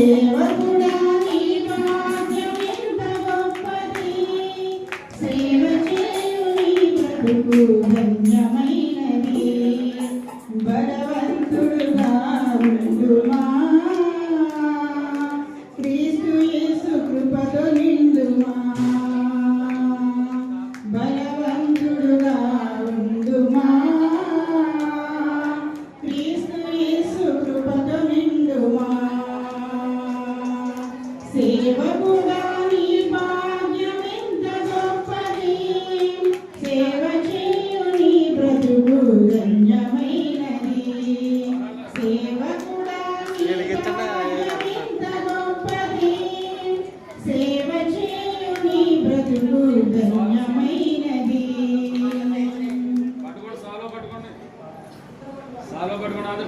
Yeah.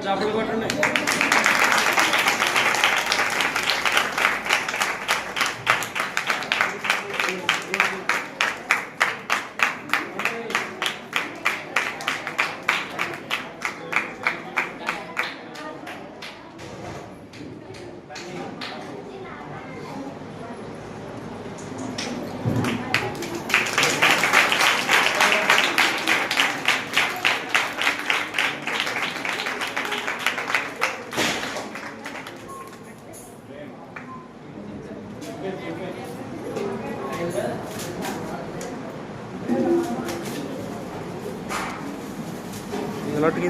Double বাটনে? पलट गई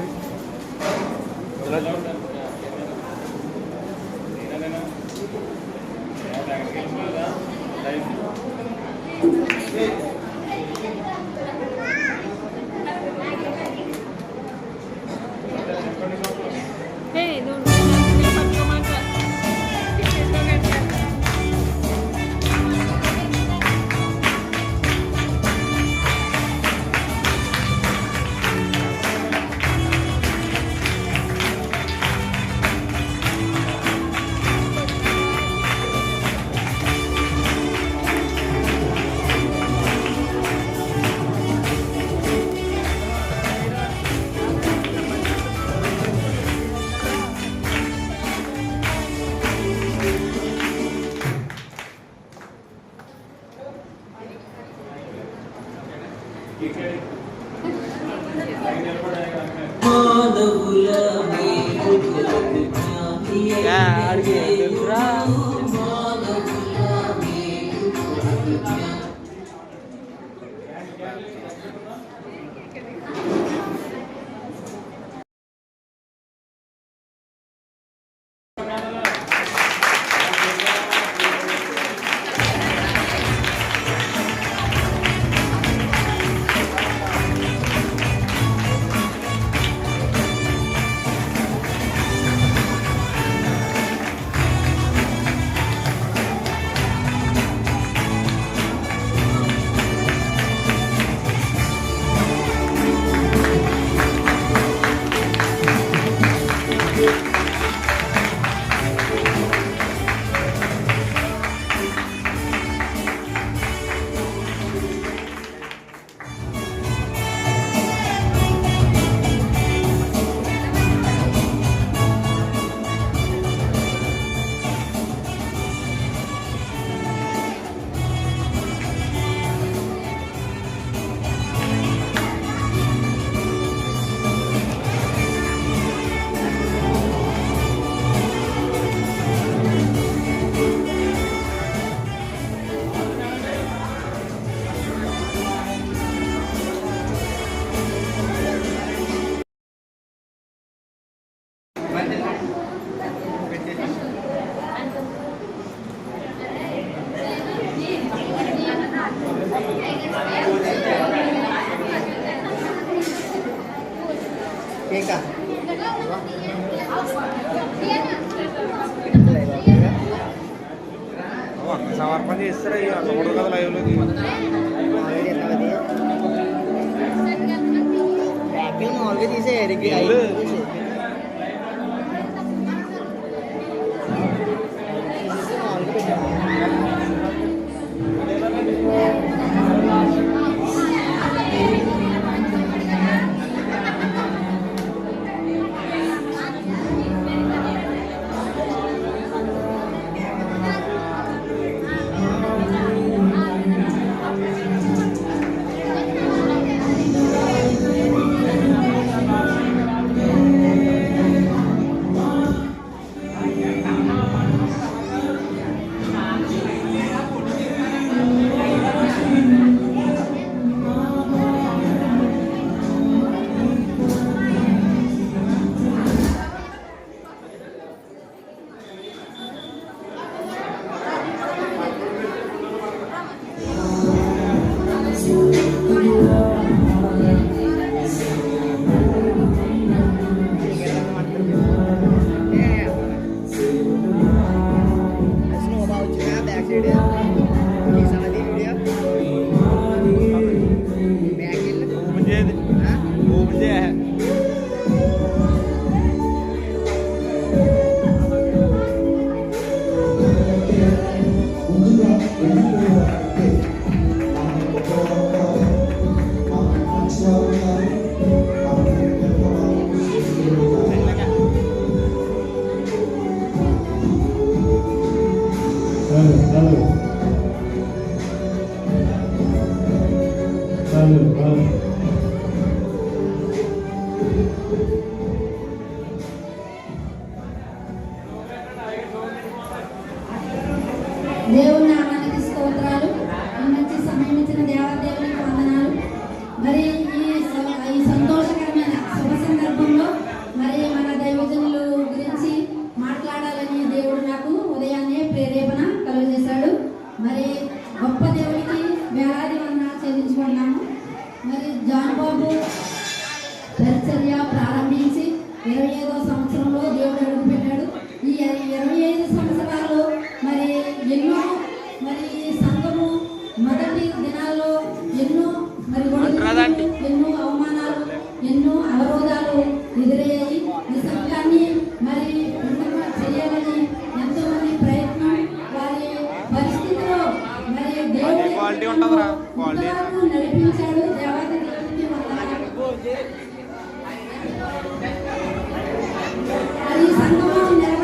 పని చేస్తారా? అక్కడ ఉండదు కదా లైవ్లో తీసే దేవుని క్వాలిటీ ఉంటుందిరా, క్వాలిటీ. ఇంతవరకు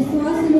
మరి విశ్వాసులు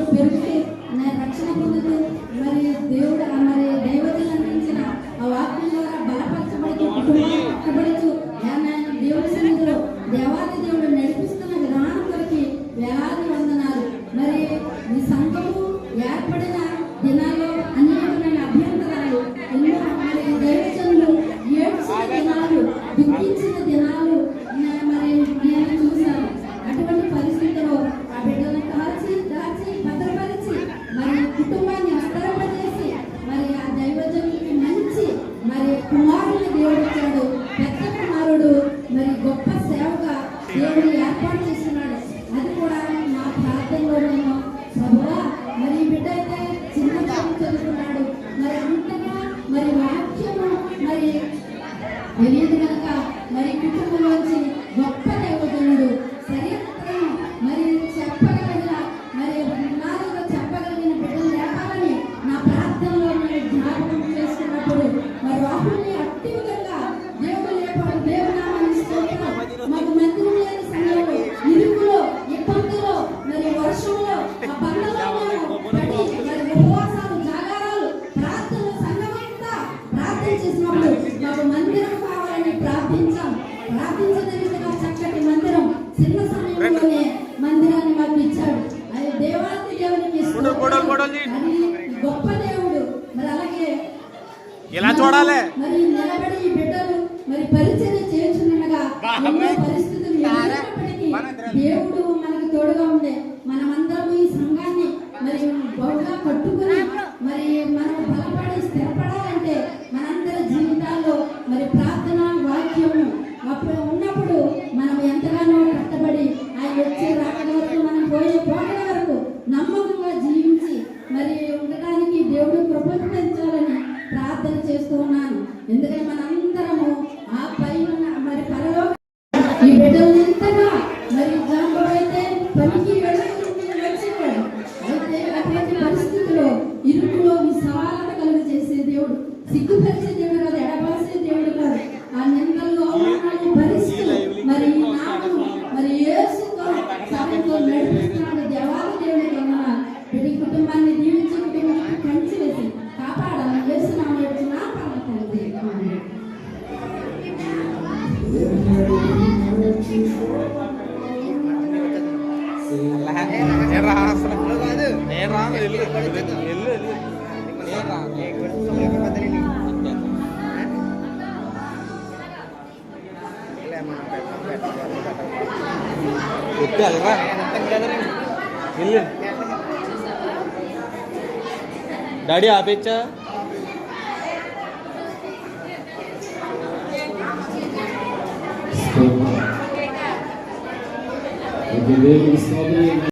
Venía de మరి పరిచయం చేర్చుండగా ఎన్నో పరిస్థితులు దేవుడు మనకు తోడుగా ఉండే మనమందరం ఈ సంఘాన్ని మరి బహుగా పట్టుకుని మరి మనం బలపడి స్థిరపడాలంటే మనందరి జీవితాల్లో మరి ప్రార్థన వాక్యము అప్పుడు ఉన్నప్పుడు మనం ఎంతగానో కష్టపడి ఆయన వచ్చే రాకడ వరకు మనం పోయే పోకడ వరకు నమ్మకంగా జీవించి మరి ఉండటానికి దేవుడు కృప పెంచాలని ప్రార్థన చేస్తూ ఉన్నాను. వెళ్ళరా మొత్తం వెళ్ళు డాడీ ఆపేచ్చా? దేవుని స్తోత్రం